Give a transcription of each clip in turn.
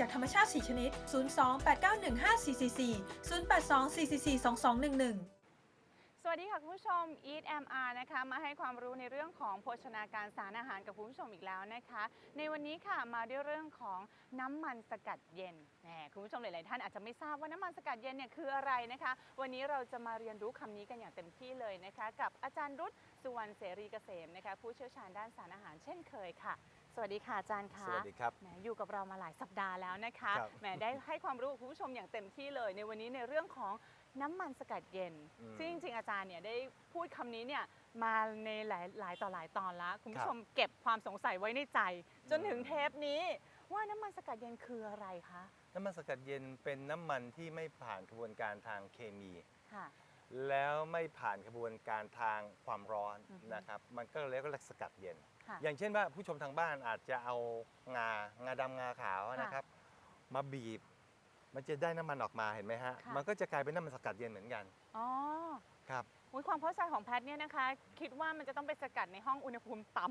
จากธรรมชาติ 4 ชนิด 02-8915-444 02-444-2211สวัสดีค่ะ คุณผู้ชม Eat MR นะคะมาให้ความรู้ในเรื่องของโภชนาการสารอาหารกับคุณผู้ชมอีกแล้วนะคะ ในวันนี้ค่ะมาด้วยเรื่องของน้ำมันสกัดเย็นแหมคุณผู้ชมหลาย ๆ ท่านอาจจะไม่ทราบว่าน้ำมันสกัดเย็นเนี่ยคืออะไรนะคะ วันนี้เราจะมาเรียนรู้คำนี้กันอย่างเต็มที่เลยนะคะ กับอาจารย์รุตสุวรรณเสรีเกษมนะคะผู้เชี่ยวชาญด้านสารอาหารเช่นเคยค่ะ สวัสดีค่ะอาจารย์คะสวัสดีครับแหมอยู่กับเรามาหลายสัปดาห์แล้วนะคะครับ แหมได้ให้ความรู้กับคุณผู้ชมอย่างเต็มที่เลย ในวันนี้ในเรื่องของน้ำมันสกัดเย็น อืมซึ่งจริงๆอาจารย์เนี่ยได้พูดคำนี้เนี่ยมาในหลายหลายต่อหลายตอนแล้วคุณคผู้รับชมเก็บความสงสัยไว้ในใจ จนอืมถึงเทปนี้ ว่าน้ำมันสกัดเย็นคืออะไรคะน้ำมันสกัดเย็นเป็นน้ำมันที่ไม่ผ่านกระบวนการทางเคมี ค่ะ แล้วไม่ผ่านกระบวนการทางความร้อนอือฮึ นะครับ มันก็เรียกว่าสกัดเย็น ค่ะอย่างเช่นว่าผู้ชมทางบ้านอาจจะเอางางาดำงาขาวนะครับ มาบีบ มันจะได้น้ำมันออกมาเห็นไหมฮะ ค่ะ มันก็จะกลายเป็นน้ำมันสกัดเย็นเหมือนกันอ๋อ ครับ อุ๊ยความเข้าใจของแพทเนี่ยนะคะ คิดว่ามันจะต้องไปสกัดในห้องอุณหภูมิต่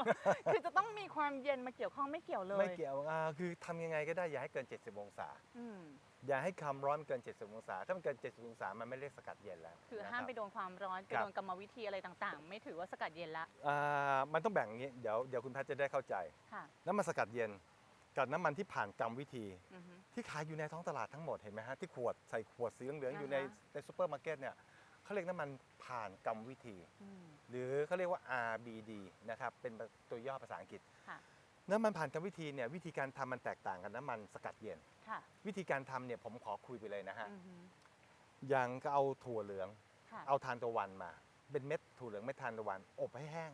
ำ คือจะต้องมีความเย็นมาเกี่ยวข้องไม่เกี่ยวเลยไม่เกี่ยวอ่าคือทำยังไงก็ได้อย่าให้เกิน 70 องศา อืมอย่าให้ความร้อนมันเกิน 70 องศา ถ้ามันเกิน 70 องศา มันไม่เรียกสกัดเย็นแล้วคือนะรับห้ามไปโดนความร้อนไปครับโดนกรรมวิธีอะไรต่างๆ ไม่ถือว่าสกัดเย็นละอ่ามันต้องแบ่งอย่างนี้ เดี๋ยวเดี๋ยวคุณแพทย์จะได้เข้าใจ ค่ะน้ำมันสกัดเย็นกับน้ำมันที่ผ่านกรรมวิธี อือฮึ ที่ขายอยู่ในท้องตลาดทั้งหมดเห็นไหมฮะที่ขวดใส่ขวดสีเหลืองๆอยู่ในอ่าฮะ ในซูเปอร์มาร์เก็ตเนี่ย เขาเรียกน้ำมันผ่านกรรมวิธี อืมหรือเขาเรียกว่า RBD นะครับเป็นตัวย่อภาษาอังกฤษ ค่ะ น้ำมันผ่านกรรมวิธีเนี่ยวิธีการทำมันแตกต่างกันน้ำมันสกัดเย็น ค่ะวิธีการทำเนี่ยผมขอคุยไปเลยนะฮะอือฮึอย่างก็เอาถั่วเหลือง ค่ะเอาทานตะวันมา เป็นเม็ดถั่วเหลืองเม็ดทานตะวัน อบให้แห้ง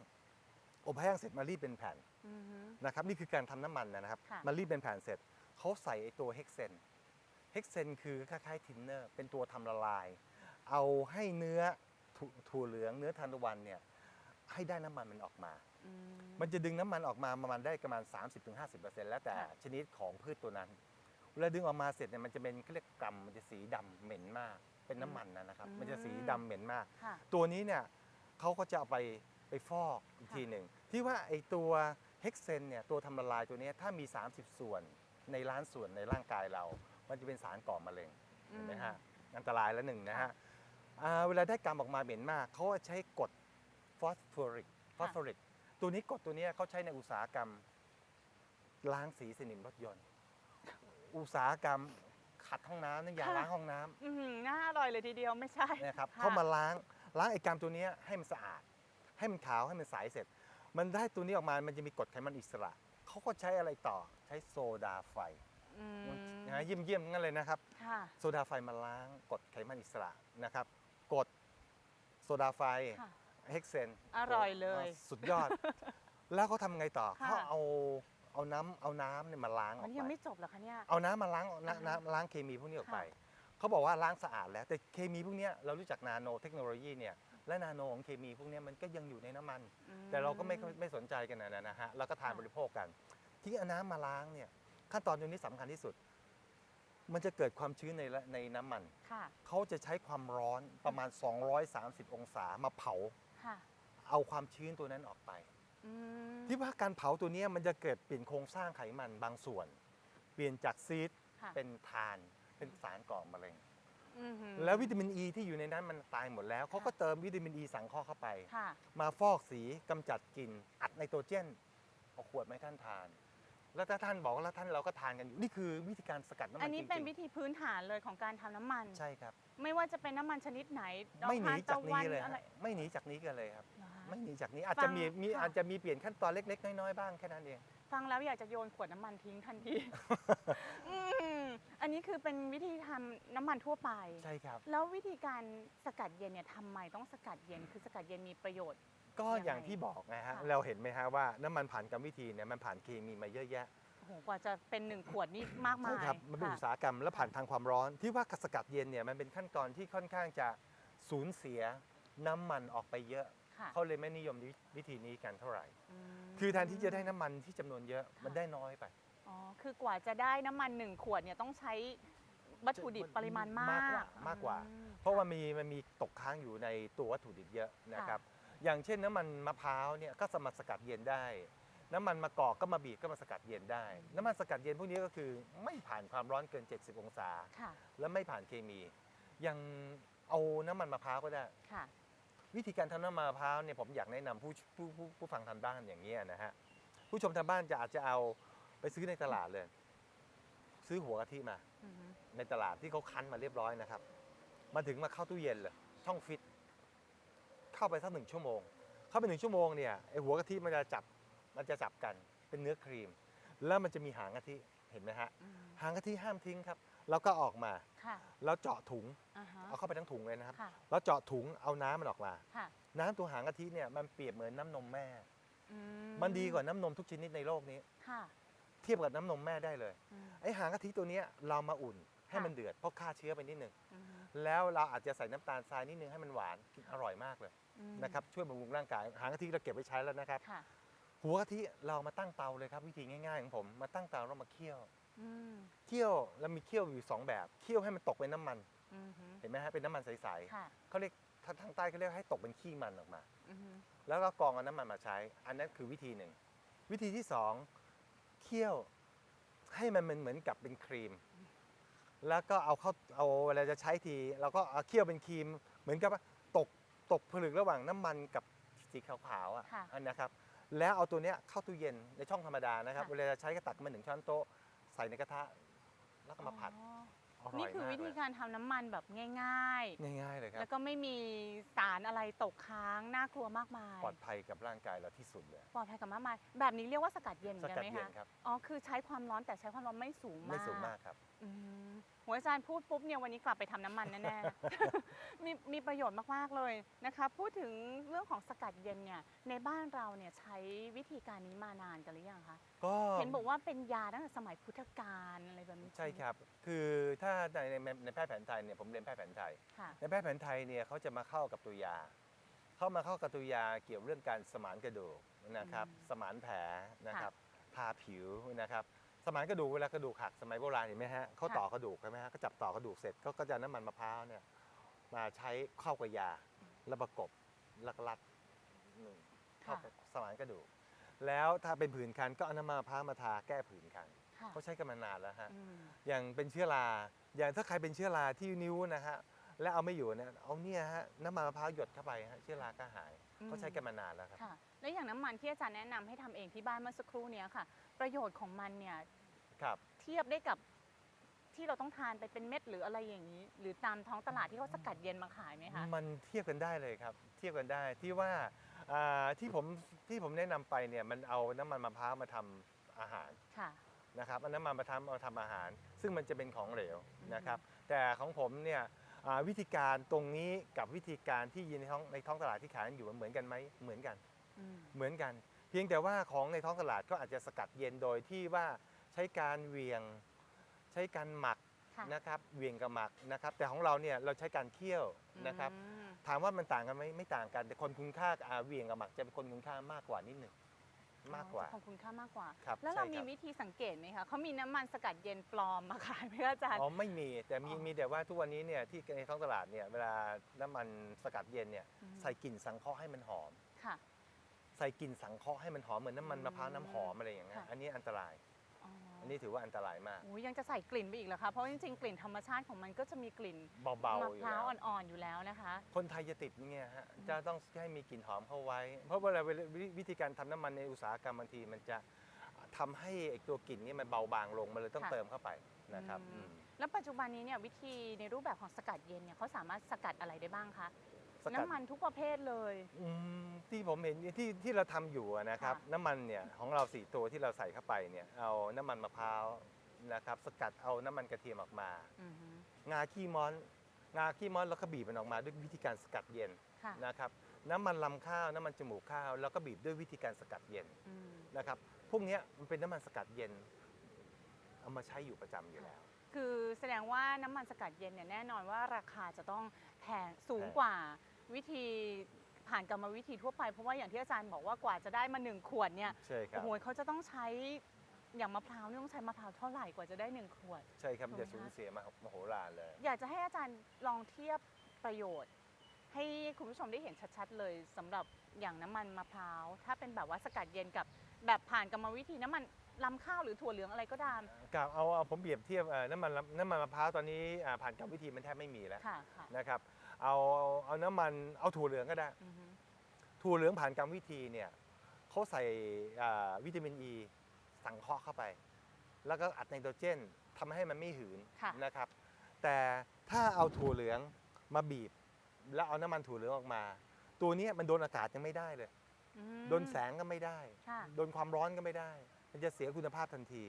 อบให้แห้งเสร็จมารีดเป็นแผ่นอือฮึ นะครับ นี่คือการทำน้ำมันนะครับ ค่ะ มารีดเป็นแผ่นเสร็จเขาใส่ไอ้ตัวเฮกเซนเฮกเซนคือคล้ายๆทินเนอร์เป็นตัวทำละลาย เอาให้เนื้อถวถั่วเหลืองเนื้อทานตะวันเนี่ยให้ได้น้ำมันมันออกมา อืม มันจะดึงน้ำมันออกมาประมาณได้ประมาณ 30-50%แล้วแต่ค่ะ ชนิดของพืชตัวนั้น เวลาดึงออกมาเสร็จเนี่ยมันจะเป็นเขาเรียกกรัมมันจะสีดำเหม็นมาก เป็นน้ำมันนะนะครับ มันจะสีดำเหม็นมาก ค่ะ ตัวนี้เนี่ยเขาก็จะเอาไปไปฟอกอีกทีหนึ่ง ที่ว่าไอตัวเฮกเซนเนี่ยตัวทำละลายตัวเนี้ยถ้ามี 30 ส่วนในล้านส่วนในร่างกายเรา มันจะเป็นสารก่อมะเร็งเห็นไหมฮะอันตรายแล้วหนึ่งนะค่ะฮะ อ่าเวลาได้กรรมออกมาเหม็นมาก เขาใช้กรดฟอสฟอริกฟอสฟอริก ตัวนี้กรดตัวเนี้ยเขาใช้ในอุตสาหกรรม ล้างสีสนิมรถยนต์ อุตสาหกรรมขัดห้องน้ำน้ำยาล้างห้องน้ำอืมน่าอร่อยเลยทีเดียวไม่ใช่นะครับค่ะเข้ามาล้างล้างไอ้กรรมตัวเนี้ยให้มันสะอาด ให้มันขาวให้มันใสเสร็จ มันได้ตัวนี้ออกมามันจะมีกรดไขมันอิสระเขาก็ใช้อะไรต่อใช้โซดาไฟอืมนะฮะเยี่ยมเยี่ยมๆงั้นเลยนะครับ ค่ะ โซดาไฟมาล้างกรดไขมันอิสระนะครับ กรดโซดาไฟค่ะเฮกเซนอร่อยเลยสุดยอด แล้วเขาทำไงต่อค่ะ เขาเอาเอาน้ำเอาน้ำเนี่ยมาล้างออัอนกนี้ยังไป ไม่จบเหรอคะเนี่ย เอาน้ำมาล้างน้ำอ่าฮะน้ำล้างเคมีพวกนี้ออกไปค่ะเขาบอกว่าล้างสะอาดแล้ว แต่เคมีพวกเนี้ยเรารู้จักนาโนเทคโนโลยีเนี่ยและนาโนของเคมีพวกเนี้ยมันก็ยังอยู่ในน้ำมันอืมแต่เราก็ไม่ไม่สนใจกันนะนะฮะเราก็ทานค่ะ บริโภคกัน ที่เอาน้ำมาล้างเนี่ยขั้นตอนตรงนี้สำคัญที่สุด มันจะเกิดความชื้นในละในน้ำมัน ค่ะ เขาจะใช้ความร้อนประมาณ 230 องศามาเผา ค่ะเอาความชื้นตัวนั้นออกไป อืมที่ว่าการเผาตัวเนี้ยมันจะเกิดเปลี่ยนโครงสร้างไขมันบางส่วน เปลี่ยนจากซีดค่ะเป็นทานเป็นสารก่อมะเร็ง อือหือแล้ววิตามินอ e ีที่อยู่ในนั้นมันตายหมดแล้วเขาก็เติมวิตามินอ e ีสังเคราะห์เข้าไป ค่ะ มาฟอกสีกำจัดกลิ่นอัดไนโตรเจนเอาขวดมาให้ท่านทาน แล้วถ้าท่านบอกว่าแล้วท่านเราก็ทานกันอยู่นี่คือวิธีการสกัดน้ำมันอันนี้จเป็นริงวิธีพื้นฐานเลยของการทำน้ำมัน ๆใช่ครับ ไม่ว่าจะเป็นน้ำมันชนิดไหนดอกไม่หนีทจากตะวันี้เลยอะไรฮะไม่หนีจากนี้กันเลยครับ เหรอฮะไม่หนีจากนี้อาจฟัจะงมีมีค่ะ อาจจะมีเปลี่ยนขั้นตอนเล็ก ๆ น้อยๆบ้างแค่นั้นเอง ฟังแล้วอยากจะโยนขวดน้ำมันทิ้งทันที อืมอันนี้คือเป็นวิธีทำน้ำมันทั่วไป ใช่ครับ แล้ววิธีการสกัดเย็นเนี่ยทำไมต้องสกัดเย็น คือสกัดเย็นมีประโยชน์ ก็ยังไงอย่างที่บอกไงฮะค่ะ เราเห็นไหมฮะว่าน้ำมันผ่านกรรมวิธีเนี่ยมันผ่านเคมีมาเยอะแยะโอ้โหกว่าจะเป็นหนึ่งขวดนี่มากมาใช่ยครับมันเป็นค่ะอุตสาหกรรมแล้วผ่านทางความร้อน ที่ว่าสกัดเย็นเนี่ยมันเป็นขั้นตอนที่ค่อนข้างจะสูญเสียน้ำมันออกไปเยอะ ค่ะเขาเลยไม่นิยมวิธีนี้กันเท่าไหร่ ม คือแทนที่จะได้น้ำมันที่จำนวนเยอะมันได้น้อยไปอ๋อ คือกว่าจะได้น้ำมันหนึ่งขวดเนี่ยต้องใช้วัตถุดิบปริมาณมากมากกว่ามากกว่า อืม เพราะว่ามีมันมีตกค้างอยู่ในตัววัตถุดิบเยอะนะครับ อย่างเช่นน้ำมันมะพร้าวเนี่ยก็สามารถสกัดเย็นได้ น้ำมันมะกอกก็มาบีบก็มาสกัดเย็นได้ น้ำมันสกัดเย็นพวกนี้ก็คือไม่ผ่านความร้อนเกิน 70 องศา ค่ะ และไม่ผ่านเคมียังเอาน้ำมันมะพร้าวก็ได้ ค่ะ วิธีการทำน้ำมันมะพร้าวเนี่ยผมอยากแนะนำผู้ผู้ผู้ผู้ฟังทางบ้านอย่างนี้ยนะฮะผู้ชมทางบ้านจะอาจจะเอาไปซื้อในตลาดเลย ซื้อหัวกะทิมา อือฮึในตลาดที่เขาคั้นมาเรียบร้อยนะครับ มาถึงมาเข้าตู้เย็นเลยช่องฟิต เข้าไปสักหนึ่งชั่วโมง เข้าไปหนึ่งชั่วโมงเนี่ยไอหัวกะทิมันจะจับมันจะจับกันเป็นเนื้อครีม แล้วมันจะมีหางกะทิเห็นไหมฮะอืมหางกะทิห้ามทิ้งครับ แล้วก็ออกมาค่ะแล้วเจาะถุงอ่าฮะเอาเข้าไปทั้งถุงเลยนะครับค่ะแล้วเจาะถุงเอาน้ำมันออกมาค่ะน้ำตัวหางกะทิเนี่ยมันเปรียบเหมือนน้ำนมแม่อืมันดีกว่าน้ำนมทุกชนิดในโลกนี้ค่ะเทียบกับน้ำนมแม่ได้เลยอืมไอหางกะทิตัวเนี้ยเรามาอุ่นให้ค่ะมันเดือดเพราะฆ่าเชื้อไปนิดนึงอือฮึ แล้วเราอาจจะใส่น้ำตาลทรายนิดนึงให้มันหวานกินอร่อยมากเลยอืมนะครับช่วยบำรุงร่างกายหางกะทิเราเก็บไว้ใช้แล้วนะครับค่ะหัวกะทิเรามาตั้งเตาเลยครับ วิธีง่ายๆของผมมาตั้งเตาแล้วมาเคี่ยวอืมเคี่ยวแล้วมีเคี่ยวอยู่สองแบบเคี่ยวให้มันตกเป็นน้ำมันอือฮึเห็นไหมฮะเป็นน้ำมันใสค่ะๆเขาเรียกทางทางใต้เขาเรียกให้ตกเป็นขี้มันออกมาอือฮึแล้วก็กรองเอาน้ำมันมาใช้ อันนั้นคือวิธีหนึ่งวิธีที่สองเคี่ยวให้มันเหมือนกับเป็นครีม แล้วก็เอาเข้าเอาเวลาจะใช้ทีเราก็เอาเคี่ยวเป็นครีม เหมือนกับว่าตกตกผลึกระหว่างน้ำมันกับสีขาวๆอะค่ะอันนะครับ แล้วเอาตัวเนี้ยเข้าตู้เย็นในช่องธรรมดานะครับ ค่ะ เวลาจะใช้ก็ตักมาหนึ่งช้อนโต๊ะใส่ในกระทะแล้วก็มาผัด อ๋อ อร่นี่อยคือมากวิเลธียการทำน้ำมันแบบง่าย ง่ายๆเลยคๆ รัแล้บวก็ไม่มีสารอะไรตกค้างน่ากลัวมากมายปลอดภัยกับร่างกายเราที่สุดเลย ปลอดภัยกับมากมายแบบนี้เรียกว่าสกัดเย็นเหมืสอนกันกัดไหมเย็นคะครับ อ๋อคือใช้ความร้อนแต่ใช้ความร้อนไม่สูงมากไม่สูงมากครับ อืมหัวอาจารย์พูดปุ๊บเนี่ยวันนี้กลับไปทำน้ำมันแน่ๆ มีมีประโยชน์มากๆเลยนะคะพูดถึงเรื่องของสกัดเย็นเนี่ยในบ้านเราเนี่ยใช้วิธีการนี้มานานกันหรือยังคะก็เห็นบอกว่าเป็นยาตั้งแต่สมัยพุทธกาลอะไรแบบนี้ใช่ครับ คือถ้าในในในแพทย์แผนไทยเนี่ยผมเรียนแพทย์แผนไทย ค่ะ ในแพทย์แผนไทยเนี่ยเขาจะมาเข้ากับตัวยา เข้ามาเข้ากับตัวยาเกี่ยวเรื่องการสมานกระดูกนะครับอืมสมานแผลนะครับทาผิวนะครับสมานกระดูกเวลากระดูกหักสมัยโบราณเห็นไหมฮะเขาต่อกระดูกใช่ไหมฮะก็จับต่อกระดูกเสร็จก็ก็จะเอาน้ำมันมะพร้าวเนี่ยมาใช้เข้ากับยาแล้วประกบแล้วก็รัดหนึ่งเข้ากับสมานกระดูก แล้วถ้าเป็นผื่นคันก็เอาน้ำมันมะพร้าวมาทาแก้ผื่นคัน ค่ะเขาใช้กันมานานแล้วฮะอืม อย่างเป็นเชื้อราอย่างถ้าใครเป็นเชื้อราที่นิ้วนะฮะและเอาไม่อยู่เนี่ยเอาเนี่ยฮะน้ำมันมะพร้าวหยดเข้าไปฮะเชื้อราก็หายอืม เขาใช้กันมานานแล้วครับ ค่ะ แล้วอย่างน้ำมันที่อาจารย์แนะนำให้ทำเองที่บ้านเมื่อสักครู่เนี้ยค่ะ ประโยชน์ของมันเนี่ยครับ เทียบได้กับที่เราต้องทานไปเป็นเม็ดหรืออะไรอย่างนี้ หรือตามท้องตลาดที่เขาสกัดเย็นมาขายไหมคะ มันเทียบกันได้เลยครับ เทียบกันได้ที่ว่าอ่าที่ผมที่ผมแนะนำไปเนี่ยมันเอาน้ำมันมะพร้าวมาทำอาหาร ค่ะ นะครับเอาน้ำมันมาทำเอาทำอาหาร ซึ่งมันจะเป็นของเหลวอือฮึนะครับ แต่ของผมเนี่ยอ่าวิธีการตรงนี้กับวิธีการที่ยินในท้องในท้องตลาดที่ขายกันอยู่มันเหมือนกันไหมเหมือนกัน อืมเหมือนกัน เพียงแต่ว่าของในท้องตลาดก็อาจจะสกัดเย็นโดยที่ว่าใช้การเหวียงใช้การหมักค่ะนะครับเหวียงกับหมักนะครับ แต่ของเราเนี่ยเราใช้การเคี่ยวนะครับ อืมถามว่ามันต่างกันไหมไม่ต่างกัน แต่คนคุณค่าอ่าเหวียงกับหมักจะเป็นคนคุณค่ามากกว่านิดหนึ่ง มากกว่าอ๋อจะของคุณค่ามากกว่า ครับแล้วเราใช่มีครับ วิธีสังเกตไหมคะเขามีน้ำมันสกัดเย็นปลอมมาขายไหมคะอาจารย์ อ๋อไม่มีแต่มีอ๋อมีแต่ว่าทุกวันนี้เนี่ยที่ในท้องตลาดเนี่ยเวลาน้ำมันสกัดเย็นเนี่ยอืม ใส่กลิ่นสังเคราะห์ให้มันหอม ค่ะ ใส่กลิ่นสังเคราะห์ให้มันหอมเหมือนน้ำมันมะพร้าวน้ำหอมอะไรอย่างเงี้ยค่ะ อันนี้อันตราย อ๋อออันนี้ถือว่าอันตรายมากโอ้ยยังจะใส่กลิ่นไปอีกเหรอคะ เพราะจริงๆ กลิ่นธรรมชาติของมันก็จะมีกลิ่นเบามะๆอยู่พร้าแล้ววอ่อนๆอยู่แล้วนะคะ คนไทยจะติดเนี่ยฮะอืมจะต้องให้มีกลิ่นหอมเข้าไว้ เพราะเวลาวิวิธีการทำน้ำมันในอุตสาหกรรมบางทีมันจะทำให้ไอ้ตัวกลิ่นนี้มันเบาบางลงมันเลยต้องเติมเข้าไปนะครับอืมอืม แล้วปัจจุบันนี้เนี่ยวิธีในรูปแบบของสกัดเย็นเนี่ยเขาสามารถสกัดอะไรได้บ้างคะ สกัดน้ำมันทุกประเภทเลย อืมที่ผมเห็นที่ที่เราทำอยู่อะนะครับ ค่ะ น้ำมันเนี่ยของเราสี่ตัวที่เราใส่เข้าไปเนี่ยเอาน้ำมันมะพร้าวนะครับ สกัดเอาน้ำมันกระเทียมออกมา อือฮึงาขี้ม้อน งาขี้ม้อนแล้วก็บีบมันออกมาด้วยวิธีการสกัดเย็นค่ะนะครับ น้ำมันลำข้าวน้ำมันจมูกข้าวแล้วก็บีบด้วยวิธีการสกัดเย็นอืมนะครับพวกเนี้ยมันเป็นน้ำมันสกัดเย็น เอามาใช้อยู่ประจำอยู่แล้ว คือแสดงว่าน้ำมันสกัดเย็นเนี่ยแน่นอนว่าราคาจะต้องแพงสูงแพงกว่า วิธีผ่านกรรมวิธีทั่วไป เพราะว่าอย่างที่อาจารย์บอกว่ากว่าจะได้มาหนึ่งขวดเนี่ยใช่ครัโอ้บ โหเขาจะต้องใช้อย่างมะพร้าวนี่ต้องใช้มะพร้าวเท่าไหร่กว่าจะได้หนึ่งขวด ใช่ครับถูกไหมจะสูญคะเสียมามโหฬารเลย อยากจะให้อาจารย์ลองเทียบประโยชน์ ให้คุณผู้ชมได้เห็นชัดๆ เลยสำหรับอย่างน้ำมันมะพร้าว ถ้าเป็นแบบว่าสกัดเย็นกับแบบผ่านกรรมวิธีน้ำมันลำข้าวหรือถั่วเหลืองอะไรก็ตามกับเอาเอาผมเปรียบเทียบเอ่อน้ำมันลำน้ำมันมะพร้าวตอนนี้อ่าผ่านกรรมวิธีมันแทบไม่มีแล้วค่ะค่ะ นะครับ เอาเอาน้ำมันเอาถั่วเหลืองก็ได้ อือฮึถั่วเหลืองผ่านกรรมวิธีเนี่ยเขาใส่อ่าวิตามินอ e ีสังเคราะห์เข้าไป แล้วก็อัดไนโตรเจนทำให้มันไม่หืนค่ะ นะครับ แต่ถ้าเอาถั่วเหลืองมาบีบ แล้วเอาน้ำมันถั่วเหลืองออกมา ตัวเนี้ยมันโดนอากาศยังไม่ได้เลย อืมโดนแสงก็ไม่ได้ ค่ะ โดนความร้อนก็ไม่ได้ มันจะเสียคุณภาพทันที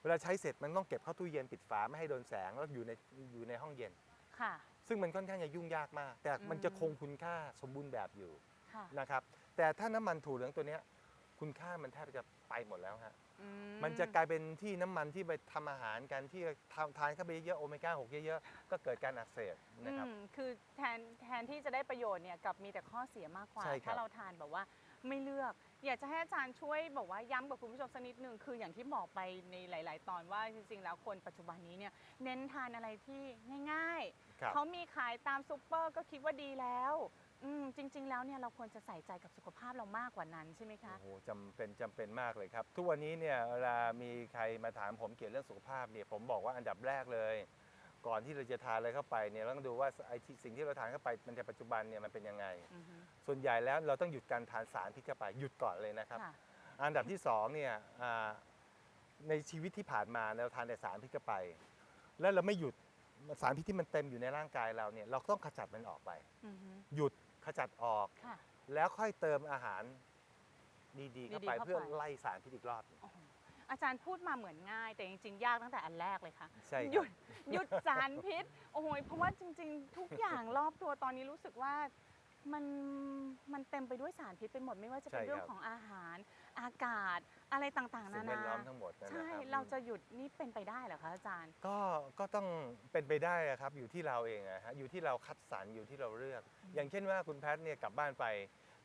เวลาใช้เสร็จมันต้องเก็บเข้าตู้เย็นปิดฝาไม่ให้โดนแสงแล้วอยู่ในอยู่ในห้องเย็น ค่ะ ซึ่งมันค่อนข้างจะยุ่งยากมาก แต่มันอืมจะคงคุณค่าสมบูรณ์แบบอยู่ค่ะนะครับ แต่ถ้าน้ำมันถั่วเหลืองตัวเนี้ยคุณค่ามันแทบจะไปหมดแล้วฮะ อืมันจะกลายเป็นที่น้ำมันที่ไปทำอาหารกันที่ทานทานเข้าไปเยอะโอเมก้า6เยอะๆก็เกิดการอักเสบนะครับ อืมคือแทนแทนที่จะได้ประโยชน์เนี่ยกลับมีแต่ข้อเสียมากกว่า ใช่ครับถ้าเราทานแบบว่าไม่เลือก อยากจะให้อาจารย์ช่วยบอกว่าย้ำกับคุณผู้ชมสักนิดหนึ่งคืออย่างที่บอกไปในหลาย ๆ ตอนว่าจริง ๆ แล้วคนปัจจุบันนี้เนี่ยเน้นทานอะไรที่ง่าย ครับ ๆเขามีขายตามซูเปอร์ก็คิดว่าดีแล้วอืมจริง ๆ แล้วเนี่ยเราควรจะใส่ใจกับสุขภาพเรามากกว่านั้นใช่ไหมคะ โอ้โหจำเป็นจำเป็นมากเลยครับ ทุกวันนี้เนี่ยเวลามีใครมาถามผมเกี่ยวเรื่องสุขภาพเนี่ยผมบอกว่าอันดับแรกเลย ก่อนที่เราจะทานอะไรเข้าไปเนี่ยเราต้องดูว่าไอ้ที่สิ่งที่เราทานเข้าไปมันในปัจจุบันเนี่ยมันเป็นยังไง อือฮึส่วนใหญ่แล้วเราต้องหยุดการทานสารพิษเข้าไปหยุดก่อนเลยนะครับ ค่ะ อันดับที่สองเนี่ยอ่าในชีวิตที่ผ่านมาเราทานแต่สารพิษเข้าไป แล้วเราไม่หยุดสารพิษที่มันเต็มอยู่ในร่างกายเราเนี่ยเราต้องขจัดมันออกไป อือฮึหยุดขจัดออก ค่ะ แล้วค่อยเติมอาหารดีๆเข้าไปดีๆเข้าไป เพื่อไล่สารพิษอีกรอบ โอ้โห อาจารย์พูดมาเหมือนง่าย แต่จริง ๆ ยากตั้งแต่อันแรกเลยค่ะ ใช่ครับหยุดหยุดสารพิษ โอ้โหเพราะว่าจริง ๆ ทุกอย่างรอบตัวตอนนี้รู้สึกว่ามันมันเต็มไปด้วยสารพิษไปหมดไม่ว่าจะเป็นใช่ครับเรื่องของอาหาร อากาศอะไรต่างๆสิ่นางแวดนาล้อมทั้งหมดนั่นใช่นะครับเราจะหยุดนี่เป็นไปได้เหรอคะอาจารย์ ก็ก็ต้องเป็นไปได้อะครับอยู่ที่เราเองอะฮะอยู่ที่เราคัดสรรอยู่ที่เราเลือก อย่างเช่นว่าคุณแพทย์เนี่ยกลับบ้านไป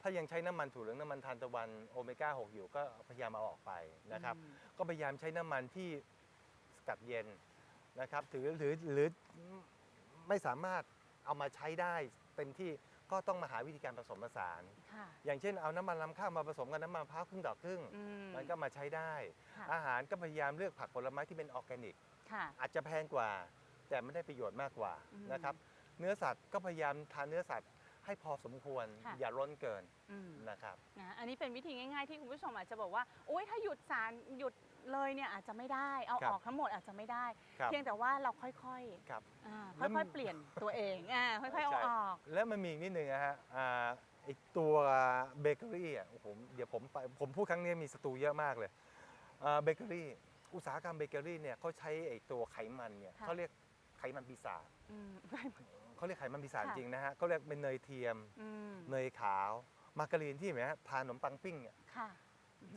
ถ้ายังใช้น้ำมันถั่วเหลืองน้ำมันทานตะวันโอเมก้า 6 อยู่ก็พยายามเอาออกไปนะครับอืมก็พยายามใช้น้ำมันที่สกัดเย็นนะครับถือหรือหรือไม่สามารถเอามาใช้ได้เต็มที่ก็ต้องมาหาวิธีการผสมผสาน ค่ะ อย่างเช่นเอาน้ำมันลำข้าวมาผสมกับน้ำมันมะพร้าวครึ่งต่อครึ่ง อืมันก็มาใช้ได้ ค่ะ อาหารก็พยายามเลือกผักผลไม้ที่เป็นออร์แกนิก ค่ะ อาจจะแพงกว่า แต่ไม่ได้ประโยชน์มากกว่าอืม นะครับ เนื้อสัตว์ก็พยายามทานเนื้อสัตว์ ให้พอสมควรค่ะ อย่าล้นเกินอืมนะครับ นะอันนี้เป็นวิธีง่ายๆที่คุณผู้ชมอาจจะบอกว่าโอ๊ยถ้าหยุดสารหยุดเลยเนี่ยอาจจะไม่ได้เอาครับ ออกทั้งหมดอาจจะไม่ได้ ครับ เพียงแต่ว่าเราค่อยครับ ๆอ่าแล้วมัค่อนยๆเปลี่ยนตัวเองอ่าค่อยๆเอาใช่ออก แล้วมันมีอีกนิดนึงนะฮะอ่าไอตัวเบเกอรี่อะโอ้โหเดี๋ยวผมไปผมพูดครั้งนี้มีศัตรูเยอะมากเลยเบเกอรี่ อุตสาหกรรมเบเกอรี่เนี่ยเขาใช้ไอตัวไขมันเนี่ยค่ะ เขาเรียกไขมันปีศาจ อืม เขาเรียกไขมันปีศาจค่ะจริงนะฮะเขาเรียกเป็นเนยเทียม อืมเนยขาว มาการีนที่เห็นไหมฮะทานขนมปังปิ้งเนี่ยค่ะ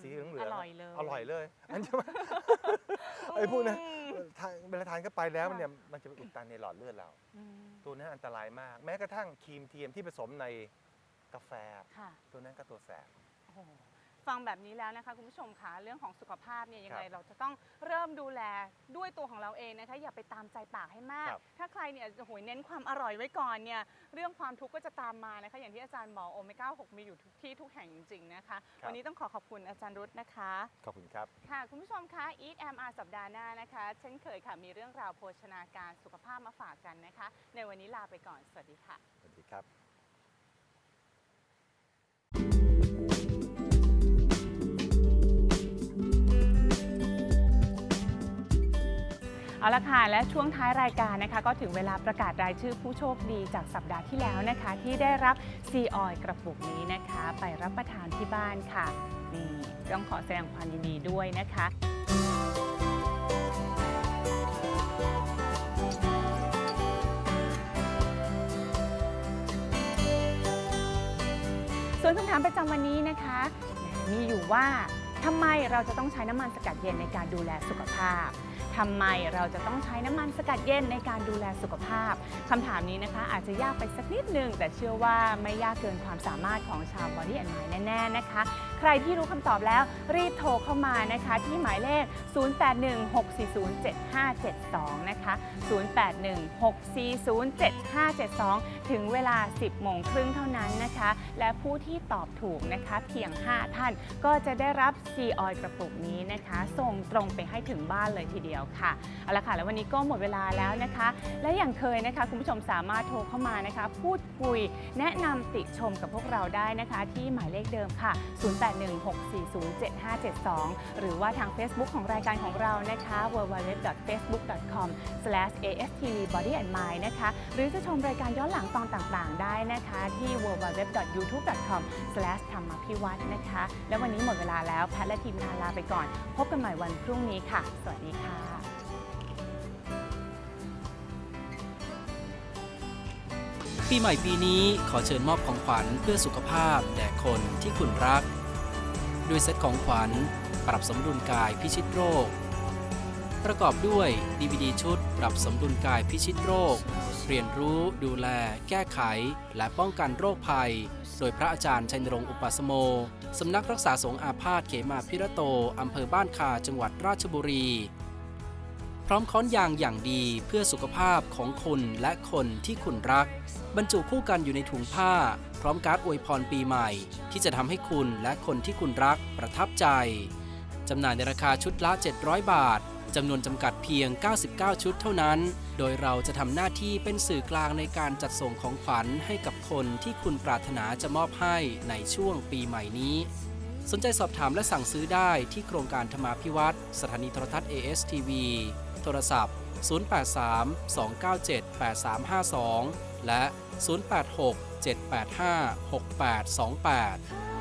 สีเหลืองๆอร่อยเลยอร่อยเลยอันจะมาไอ้พวกนั้นทานเวลาทานเข้าไปแล้วค่ะเนี่ยมันจะไปอุดตันในหลอดเลือดเรา อืมตัวนั้นอันตรายมาก แม้กระทั่งครีมเทียมที่ผสมในกาแฟ ค่ะตัวนั้นก็ตัวแสบโอ้โห ฟังแบบนี้แล้วนะคะคุณผู้ชมคะเรื่องของสุขภาพเนี่ยยังไงครับเราจะต้องเริ่มดูแลด้วยตัวของเราเองนะคะอย่าไปตามใจปากให้มาก ครับ ถ้าใครเนี่ยโอ้โหเน้นความอร่อยไว้ก่อนเนี่ยเรื่องความทุกข์ก็จะตามมานะคะ อย่างที่อาจารย์บอกโอเมก้า6มีอยู่ทุกที่ทุกแห่งจริงๆนะคะ วันนี้ต้องขอขอบคุณอาจารย์รุตนะคะ ขอบคุณครับ ค่ะ คุณผู้ชมคะ Eat MR สัปดาห์หน้านะคะ เช่นเคยค่ะ มีเรื่องราวโภชนาการสุขภาพมาฝากกันนะคะ ในวันนี้ลาไปก่อน สวัสดีค่ะ สวัสดีครับ เอาละค่ะ และช่วงท้ายรายการนะคะ ก็ถึงเวลาประกาศรายชื่อผู้โชคดีจากสัปดาห์ที่แล้วนะคะ ที่ได้รับซีออยกระปุกนี้นะคะ ไปรับประทานที่บ้านค่ะนี่ต้องขอแสดงความยินดีด้วยนะคะส่วนคำถามประจำวันนี้นะคะ มีอยู่ว่าทำไมเราจะต้องใช้น้ำมันสกัดเย็นในการดูแลสุขภาพ ทำไมเราจะต้องใช้น้ำมันสกัดเย็นในการดูแลสุขภาพคำถามนี้นะคะ อาจจะยากไปสักนิดนึง แต่เชื่อว่าไม่ยากเกินความสามารถของชาว Body and Mind แน่ๆนะคะ ใครที่รู้คำตอบแล้วรีบโทรเข้ามานะคะ ที่หมายเลข 0816407572 นะคะ 0816407572ถึงเวลา 10โมงครึ่งเท่านั้นนะคะ และผู้ที่ตอบถูกนะคะเพียง 5 ท่านก็จะได้รับซีออยกระปุกนี้นะคะ ส่งตรงไปให้ถึงบ้านเลยทีเดียวค่ะเอาละค่ะ แล้ววันนี้ก็หมดเวลาแล้วนะคะ และอย่างเคยนะคะ คุณผู้ชมสามารถโทรเข้ามานะคะ พูดคุยแนะนำติชมกับพวกเราได้นะคะ ที่หมายเลขเดิมค่ะ 0816407572 หรือว่าทาง Facebook ของรายการของเรานะคะ www.facebook.com/astvbodyandmind นะคะ หรือจะชมรายการย้อนหลังตอนต่างๆ ได้นะคะที่ www.youtube.com/ ธรรมพิวัตรนะคะ และวันนี้หมดเวลาแล้วแพทและทีมงานลาไปก่อน พบกันใหม่วันพรุ่งนี้ค่ะ สวัสดีค่ะปีใหม่ปีนี้ขอเชิญมอบของขวัญเพื่อสุขภาพแด่คนที่คุณรัก ด้วยเซตของขวัญปรับสมดุลกายพิชิตโรค ประกอบด้วย DVD ชุด ปรับสมดุลกายพิชิตโรค เรียนรู้ดูแล แก้ไข และป้องกันโรคภัย โดยพระอาจารย์ชัยนรงค์อุปสโม สำนักรักษาสงฆ์อาพาธเขมาพิระโต อำเภอบ้านคาจังหวัดราชบุรี พร้อมค้อนยางอย่างดีเพื่อสุขภาพของคุณและคนที่คุณรัก บรรจุคู่กันอยู่ในถุงผ้า พร้อมการ์ดอวยพรปีใหม่ ที่จะทำให้คุณและคนที่คุณรักประทับใจจำหน่ายในราคาชุดละ 700 บาท จำนวนจำกัดเพียง 99 ชุดเท่านั้น โดยเราจะทำหน้าที่เป็นสื่อกลางในการจัดส่งของขวัญให้กับคนที่คุณปรารถนาจะมอบให้ในช่วงปีใหม่นี้ สนใจสอบถามและสั่งซื้อได้ที่โครงการธรรมาภิวัตรสถานีโทรทัศน์ ASTV โทรศัพท์ 083 297 8352 และ 086 785 6828